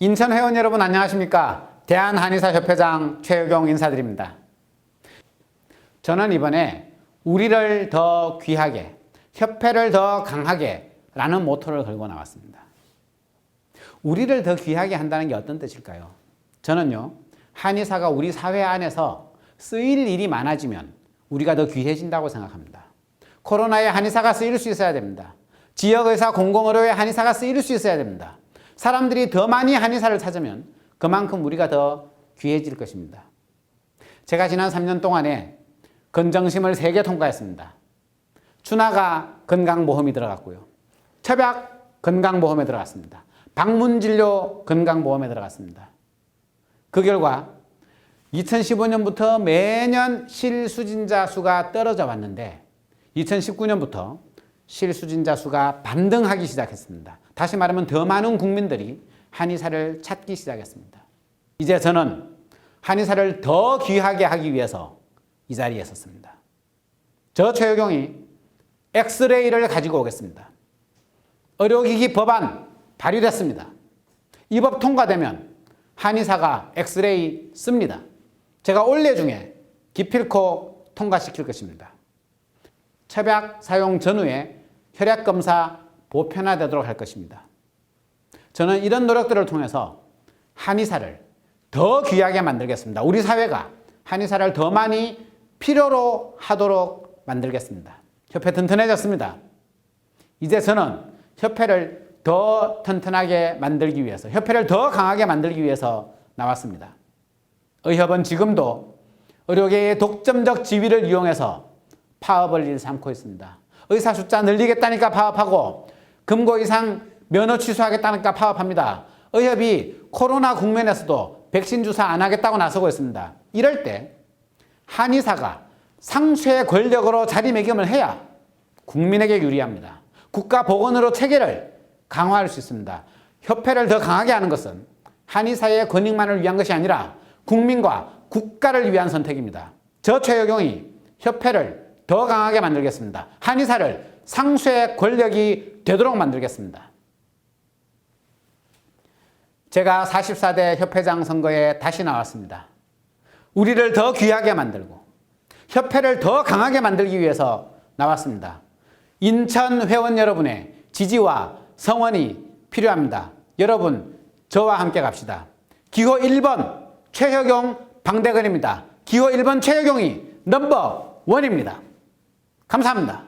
인천 회원 여러분 안녕하십니까? 대한한의사협회장 최유경 인사드립니다. 저는 이번에 우리를 더 귀하게, 협회를 더 강하게 라는 모토를 걸고 나왔습니다. 우리를 더 귀하게 한다는 게 어떤 뜻일까요? 저는요, 한의사가 우리 사회 안에서 쓰일 일이 많아지면 우리가 더 귀해진다고 생각합니다. 코로나에 한의사가 쓰일 수 있어야 됩니다. 지역의사, 공공의료에 한의사가 쓰일 수 있어야 됩니다. 사람들이 더 많이 한의사를 찾으면 그만큼 우리가 더 귀해질 것입니다. 제가 지난 3년 동안에 건정심을 3개 통과했습니다. 추나가 건강보험이 들어갔고요. 협약 건강보험에 들어갔습니다. 방문진료 건강보험에 들어갔습니다. 그 결과 2015년부터 매년 실수진자 수가 떨어져 왔는데 2019년부터 실수진자 수가 반등하기 시작했습니다. 다시 말하면 더 많은 국민들이 한의사를 찾기 시작했습니다. 이제 저는 한의사를 더 귀하게 하기 위해서 이 자리에 섰습니다. 저 최유경이 엑스레이를 가지고 오겠습니다. 의료기기 법안 발의됐습니다. 이 법 통과되면 한의사가 엑스레이 씁니다. 제가 올해 중에 기필코 통과시킬 것입니다. 첩약 사용 전후에 혈액 검사 보편화되도록 할 것입니다. 저는 이런 노력들을 통해서 한의사를 더 귀하게 만들겠습니다. 우리 사회가 한의사를 더 많이 필요로 하도록 만들겠습니다. 협회 튼튼해졌습니다. 이제 저는 협회를 더 튼튼하게 만들기 위해서, 협회를 더 강하게 만들기 위해서 나왔습니다. 의협은 지금도 의료계의 독점적 지위를 이용해서 파업을 일삼고 있습니다. 의사 숫자 늘리겠다니까 파업하고 금고 이상 면허 취소하겠다니까 파업합니다. 의협이 코로나 국면에서도 백신 주사 안 하겠다고 나서고 있습니다. 이럴 때 한의사가 상쇄 권력으로 자리매김을 해야 국민에게 유리합니다. 국가 보건으로 체계를 강화할 수 있습니다. 협회를 더 강하게 하는 것은 한의사의 권익만을 위한 것이 아니라 국민과 국가를 위한 선택입니다. 저 최여경이 협회를 더 강하게 만들겠습니다. 한의사를 상쇄 권력이 되도록 만들겠습니다. 제가 44대 협회장 선거에 다시 나왔습니다. 우리를 더 귀하게 만들고 협회를 더 강하게 만들기 위해서 나왔습니다. 인천 회원 여러분의 지지와 성원이 필요합니다. 여러분, 저와 함께 갑시다. 기호 1번 최혁용 방대건입니다. 기호 1번 최혁용이 넘버 원입니다. 감사합니다.